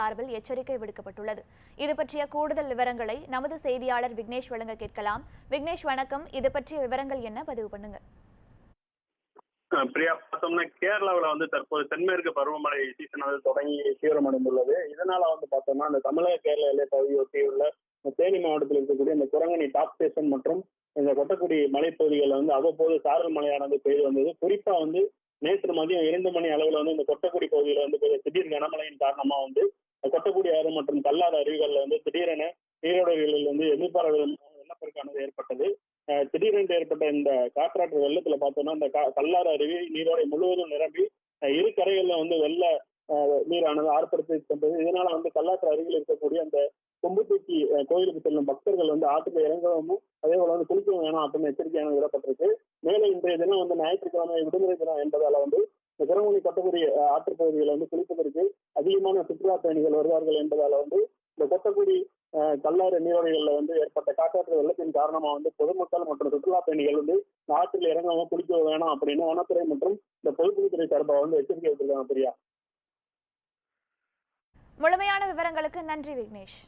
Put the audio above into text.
சார்பில் எச்சரிக்கை விடுக்கப்பட்டுள்ளது. இது பற்றிய கூடுதல் விவரங்களை நமது செய்தியாளர் விக்னேஷ் வழங்க கேட்கலாம். விக்னேஷ் வணக்கம். இது பற்றிய விவரங்கள் என்ன? பதிவு பண்ணுங்க. பிரியா பார்த்தோம்னா கேரளாவில் வந்து தற்போது தென்மேற்கு பருவமழை சீசன் வந்து தொடங்கி தீவிரமடைந்துள்ளது இதனால வந்து பார்த்தோம்னா அந்த தமிழக கேரள எல்லை பகுதியொட்டி உள்ள தேனி மாவட்டத்தில் இருக்கக்கூடிய இந்த குரங்கணி டாப் ஸ்டேஷன் மற்றும் இந்த கொட்டக்குடி மலைப்பகுதிகளில் வந்து அவ்வப்போது சாரல் மழையானது பெய்து வந்தது. குறிப்பா வந்து நேற்று மதியம் இரண்டு மணி அளவில் வந்து இந்த கொட்டக்குடி பகுதியில் வந்து திடீர் கனமழையின் காரணமா வந்து கொட்டக்குடி ஆறு மற்றும் கல்லாத அருவிகளில் வந்து திடீரென நீரோடைகளில் வந்து எதிர்பாராத வெள்ளப்பெருக்கானது ஏற்பட்டது. திடீரென்று ஏற்பட்ட இந்த காற்றாற்று வெள்ளத்துல பார்த்தோம்னா இந்த கா- கல்லாறு அருவி நீரோடை முழுவதும் நிரம்பி இரு கரைகள்ல வந்து வெள்ள நீரானது ஆர்ப்பரித்து சென்றது இதனால வந்து கல்லாற்று அருகில் இருக்கக்கூடிய அந்த கொம்புத்தூக்கி கோயிலுக்கு செல்லும் பக்தர்கள் வந்து ஆற்றுல இறங்கவும் அதே போல வந்து குளிக்கவும் வேணாம். அப்படின்னு எச்சரிக்கையான விடப்பட்டிருக்கு. மேலும் இன்றைய தினம் வந்து ஞாயிற்றுக்கிழமை விடுமுறை தினம் என்பதால வந்து இந்த குரங்குனி கொட்டக்குடி அஹ், பகுதிகளில் வந்து குளிப்பதற்கு அதிகமான சுற்றுலா பயணிகள் வருவார்கள் என்பதால வந்து இந்த கொட்டக்குடி கல்லாறு நீரோடைகளில் வந்து ஏற்பட்ட காற்றாற்று வெள்ளத்தின் காரணமா வந்து பொதுமக்கள் மற்றும் சுற்றுலா பயணிகள் வந்து ஆற்றில் இறங்காம குளிக்க வேணாம் அப்படின்னு வனத்துறை மற்றும் இந்த பொதுப்பணித்துறை சார்பாக வந்து எச்சரிக்கை விட்டுருக்காங்க பிரியா. முழுமையான விவரங்களுக்கு நன்றி விக்னேஷ்.